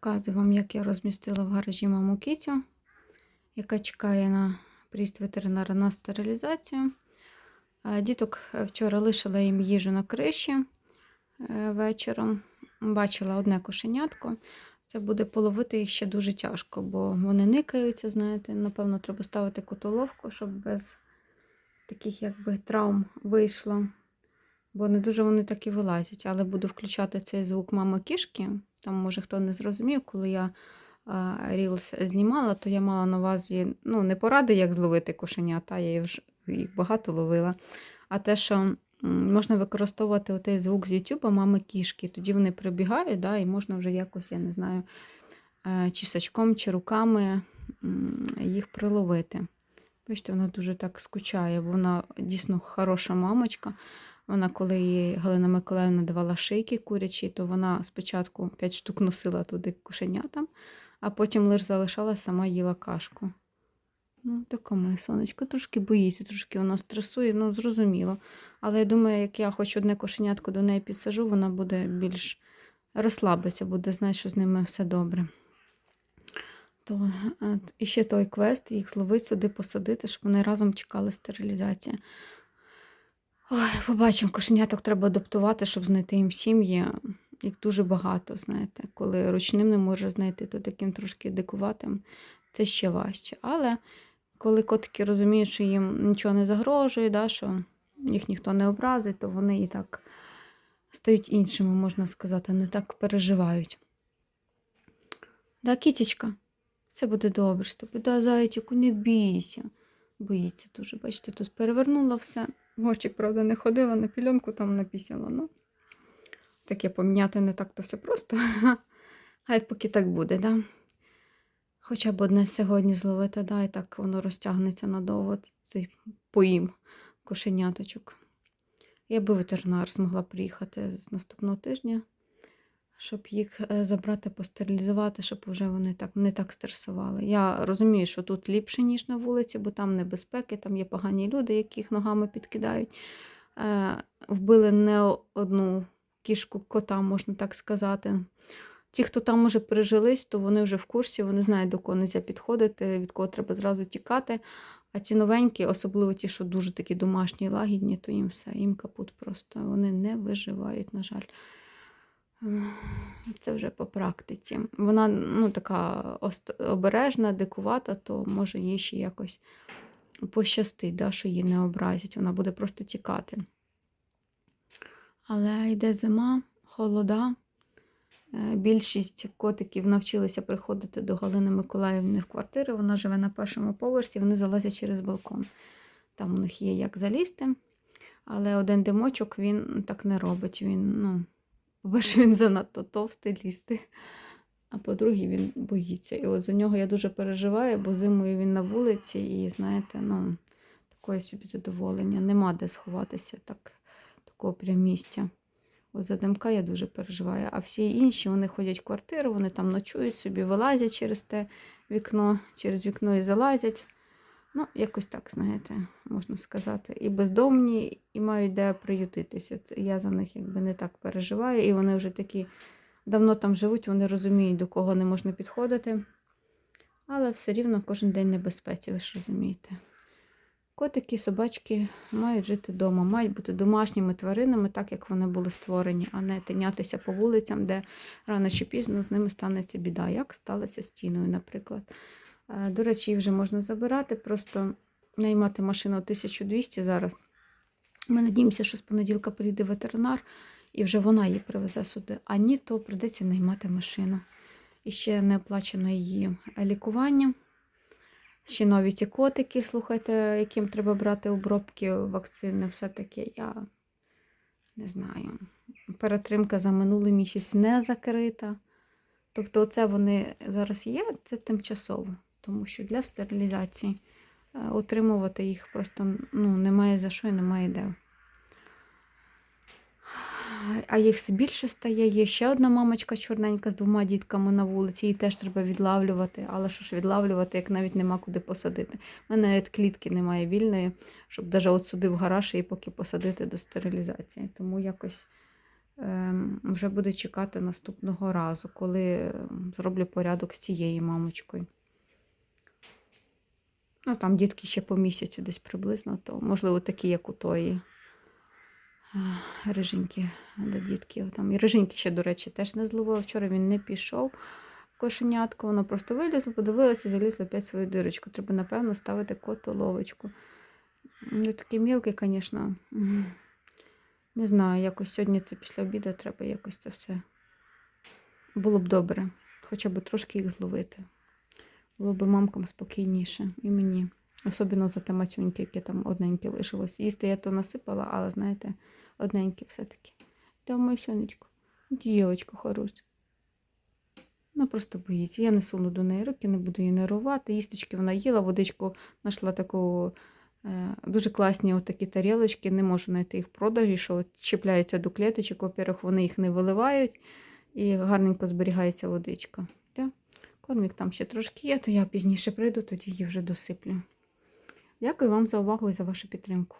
Показую вам, як я розмістила в гаражі маму кітю, яка чекає на приїзд ветеринара на стерилізацію. Діток е, вчора лишила їм їжу на криші е, вечором. Бачила одне кошенятко. Це буде половити їх ще дуже тяжко, бо вони никаються, знаєте. Напевно, треба ставити котоловку, щоб без таких якби травм вийшло. Бо не дуже вони так і вилазять. Але буду включати цей звук мами кішки. Там, може, хто не зрозумів, коли я Reels знімала, то я мала на увазі ну, не поради, як зловити кошенята, я вже їх багато ловила. А те, що можна використовувати отей звук з YouTube мами кішки. Тоді вони прибігають, да, і можна вже якось, я не знаю, е, чи сачком, чи руками їх приловити. Бачите, вона дуже так скучає, бо вона дійсно хороша мамочка. Вона, коли Галина Миколаївна давала шийки курячі, то вона спочатку 5 штук носила туди кошенятам, а потім лише залишала, сама їла кашку. Ну, така моя сонечко, трошки боїться, трошки вона стресує, ну зрозуміло. Але я думаю, як я хоч одне кошенятко до неї підсажу, вона буде більш розслабиться, буде знати, що з ними все добре. То, е, і ще той квест, їх зловити сюди, посадити, щоб вони разом чекали стерилізації. Ой, побачимо, кошеняток треба адаптувати, щоб знайти їм сім'ї. Їх дуже багато, знаєте. Коли ручним не може знайти, то таким трошки дикуватим це ще важче. Але коли котики розуміють, що їм нічого не загрожує, да, що їх ніхто не образить, то вони і так стають іншими, можна сказати, не так переживають. Да, кітечка, все буде добре тобою. Да, зайчику, не бійся. Боїться дуже, бачите, тут перевернула все. Горчик, правда, не ходила, на пільонку там напісяла. Ну, таке поміняти не так то все просто. Хай поки так буде, да? Хоча б одне сьогодні зловити, да, і так воно розтягнеться надовго, цей поїм кошеняточок. Я би ветеринар змогла приїхати з наступного тижня, щоб їх е, забрати, постерилізувати, щоб вже вони так, не так стресували. Я розумію, що тут ліпше, ніж на вулиці, бо там небезпеки, там є погані люди, яких ногами підкидають. Е, Вбили не одну кішку кота, можна так сказати. Ті, хто там уже пережились, то вони вже в курсі, вони знають, до кого не підходити, від кого треба зразу тікати. А ці новенькі, особливо ті, що дуже такі домашні, лагідні, то їм все, їм капут просто. Вони не виживають, на жаль. Це вже по практиці. Вона ну, така обережна, дикувата, то може їй ще якось пощастить, да, що її не образять. Вона буде просто тікати. Але йде зима, холода. Е, Більшість котиків навчилися приходити до Галини Миколаївни в квартиру. Вона живе на першому поверсі, вони залазять через балкон. Там у них є як залізти. Але один димочок він так не робить. Він, ну, по-перше, він занадто товстий лізти. А по-друге, він боїться. І от за нього я дуже переживаю, бо зимою він на вулиці, і, знаєте, ну, такое собі задоволення. Нема де сховатися так, такого прям місця. От за димка я дуже переживаю. А всі інші вони ходять в квартиру, вони там ночують собі, вилазять через те вікно, через вікно і залазять. Ну, якось так, знаєте, можна сказати. І бездомні, і мають де приютитися. Я за них якби не так переживаю. І вони вже такі давно там живуть, вони розуміють, до кого не можна підходити. Але все рівно кожен день небезпеці, ви ж розумієте. Котики, собачки мають жити вдома, мають бути домашніми тваринами, так як вони були створені, а не тинятися по вулицям, де рано чи пізно з ними станеться біда, як сталося з тіною, наприклад. Е, До речі, її вже можна забирати, просто наймати машину 1200 зараз. Ми надіємося, що з понеділка прийде ветеринар і вже вона її привезе сюди. А ні, то прийдеться наймати машину. І ще не оплачено її лікування. Ще нові ці котики, слухайте, яким треба брати обробки вакцини, все-таки я не знаю. Перетримка за минулий місяць не закрита. Тобто, оце вони зараз є, це тимчасово, тому що для стерилізації е, отримувати їх просто ну, немає за що і немає де. А їх все більше стає. Є ще одна мамочка чорненька з двома дітками на вулиці, її теж треба відлавлювати. Але що ж відлавлювати, як навіть нема куди посадити. У мене навіть клітки немає вільної, щоб навіть от сюди в гараж її поки посадити до стерилізації. Тому якось ем, вже буде чекати наступного разу, коли ем, зроблю порядок з цією мамочкою. Ну, там дітки ще по місяцю десь приблизно, то можливо такі, як у тої а, риженьки, де дітки. Там. І риженьки ще, до речі, теж не зловила. Вчора він не пішов. Кошенятко, воно просто вилізло, подивилося і залізло опять свою дирочку. Треба, напевно, ставити котоловочку. Ну, такий мілкий, звісно. Не знаю, якось сьогодні це після обіду треба якось це все. Було б добре, хоча б трошки їх зловити. Було б мамкам спокійніше і мені. Особливо за те мацюньки, яке там одненьке лишилось. Їсти я то насипала, але знаєте, одненьке все-таки. Та моє сонечко, дівочка хороша. Вона просто боїться. Я не суну до неї руки, не буду її нервувати. Їсточки вона їла, водичку знайшла таку е, дуже класні отакі тарілочки. Не можу знайти їх в продажі, що чіпляються до клеточок. Во-первых, вони їх не виливають і гарненько зберігається водичка. Кормік там ще трошки є, то я пізніше прийду, тоді її вже досиплю. Дякую вам за увагу і за вашу підтримку.